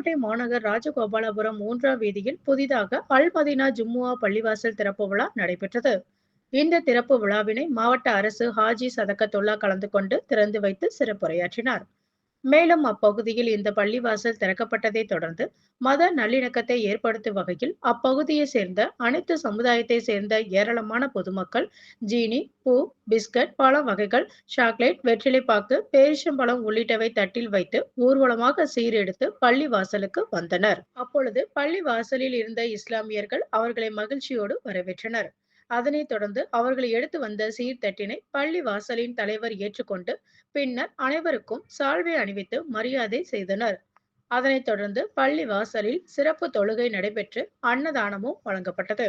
புதுக்கோட்டை மாநகர் ராஜகோபாலபுரம் மூன்றாம் வீதியில் புதிதாக அல் மதீனா ஜும்முவா பள்ளிவாசல் திறப்பு விழா நடைபெற்றது. இந்த திறப்பு விழாவினை மாவட்ட அரசு ஹாஜி சதக்கத்துல்லா கலந்து கொண்டு திறந்து வைத்து சிறப்புரையாற்றினார். மேலும் அப்பகுதியில் இந்த பள்ளிவாசல் திறக்கப்பட்டதை தொடர்ந்து மத நல்லிணக்கத்தை ஏற்படுத்தும் வகையில் அப்பகுதியை சேர்ந்த அனைத்து சமுதாயத்தை சேர்ந்த ஏராளமான பொதுமக்கள் ஜீனி பூ பிஸ்கட் பழ வகைகள் சாக்லேட் வெற்றிலைப்பாக்கு பேரிச்சம்பழம் உள்ளிட்டவை தட்டில் வைத்து ஊர்வலமாக சீரெடுத்து பள்ளி வாசலுக்கு வந்தனர். அப்பொழுது பள்ளி வாசலில் இருந்த இஸ்லாமியர்கள் அவர்களை மகிழ்ச்சியோடு வரவேற்றனர். அதனைத் தொடர்ந்து அவர்கள் எடுத்து வந்த சீர்தட்டினை பள்ளி வாசலின் தலைவர் ஏற்றுக்கொண்டு பின்னர் அனைவருக்கும் சால்வை அணிவித்து மரியாதை செய்தனர். அதனைத் தொடர்ந்து பள்ளி வாசலில் சிறப்பு தொழுகை நடைபெற்று அன்னதானமும் வழங்கப்பட்டது.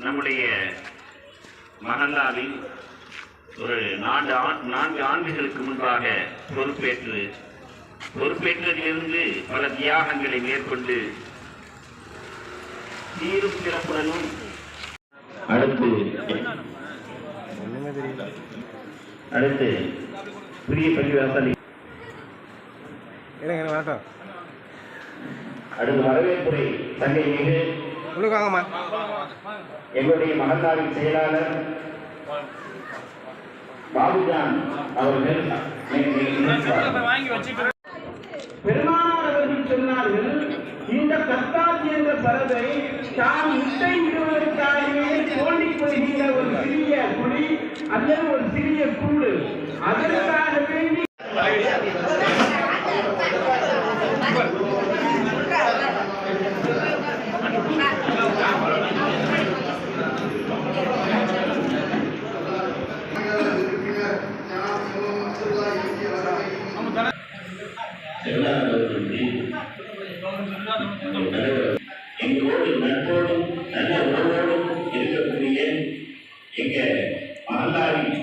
நம்முடைய மஹல்லாவில் ஒரு நான்கு ஆண் நான்கு ஆண்டுகளுக்கு முன்பாக பொறுப்பேற்று பொறுப்பேற்றதிலிருந்து பல தியாகங்களை மேற்கொண்டு சீரும் சிறப்புடனும் அடுத்து அடுத்து புதிய பள்ளிவாசல் அடுத்து வரவேற்புரை தங்கை மிகு உள்ளுக்கு வாங்கம்மா எங்களுடைய மகந்தாவின் செயலாளர் பாபுஜான் அவர்கள் பெருமானார் அவர்கள் சொன்னார்கள் இந்த கத்தாசி என்ற பறவை தான் முட்டை இடுவதற்காகவே தோண்டிக் கொள்கின்ற ஒரு சிறிய குழி அல்லது ஒரு சிறிய கூடு. அதற்காக வேண்டி எங்களோடு நட்போடும் நல்ல உறவோடும் இருக்கக்கூடிய எங்க மகளாவின்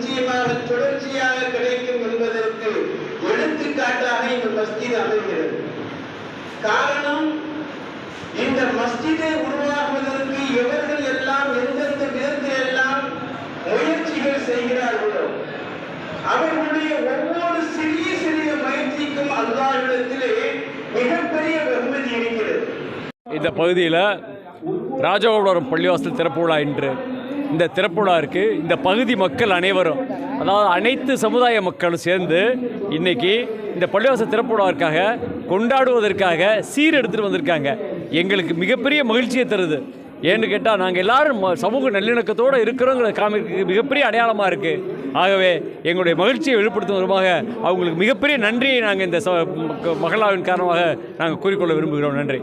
நிச்சயமாக தொடர்ச்சியாக கிடைக்கும் என்பதற்கு எடுத்துக்காட்டாக இந்த மஸ்ஜித் அமைகிறது. காரணம் இந்த மஸ்ஜிதை உருவாக்குவதற்கு எவர்கள் எல்லாம் எந்தெந்த விதத்தில் எல்லாம் முயற்சிகள் செய்கிறார்களோ அவர்களுடைய ஒவ்வொரு சிறிய சிறிய முயற்சிக்கும் அல்லாவிடத்திலே மிகப்பெரிய வெகுமதி இருக்கிறது. இந்த பகுதியில் ராஜகோபுரம் பள்ளிவாசல் திறப்பு விழா இன்று இந்த திறப்பு இந்த பகுதி மக்கள் அனைவரும் அதாவது அனைத்து சமுதாய மக்களும் சேர்ந்து இன்னைக்கு இந்த பள்ளிவாச திறப்பு கொண்டாடுவதற்காக சீர் எடுத்துகிட்டு வந்திருக்காங்க. எங்களுக்கு மிகப்பெரிய மகிழ்ச்சியை தருது. ஏன்னு கேட்டால் நாங்கள் எல்லாரும் ம- சமூக நல்லிணக்கத்தோடு இருக்கிறோங்கிற காமிக்கு மிகப்பெரிய அடையாளமாக இருக்குது ஆகவே எங்களுடைய மகிழ்ச்சியை வெளிப்படுத்தும் விதமாக அவங்களுக்கு மிகப்பெரிய நன்றியை நாங்கள் இந்த ச மகளாவின் காரணமாக நாங்கள் கூறிக்கொள்ள விரும்புகிறோம். நன்றி.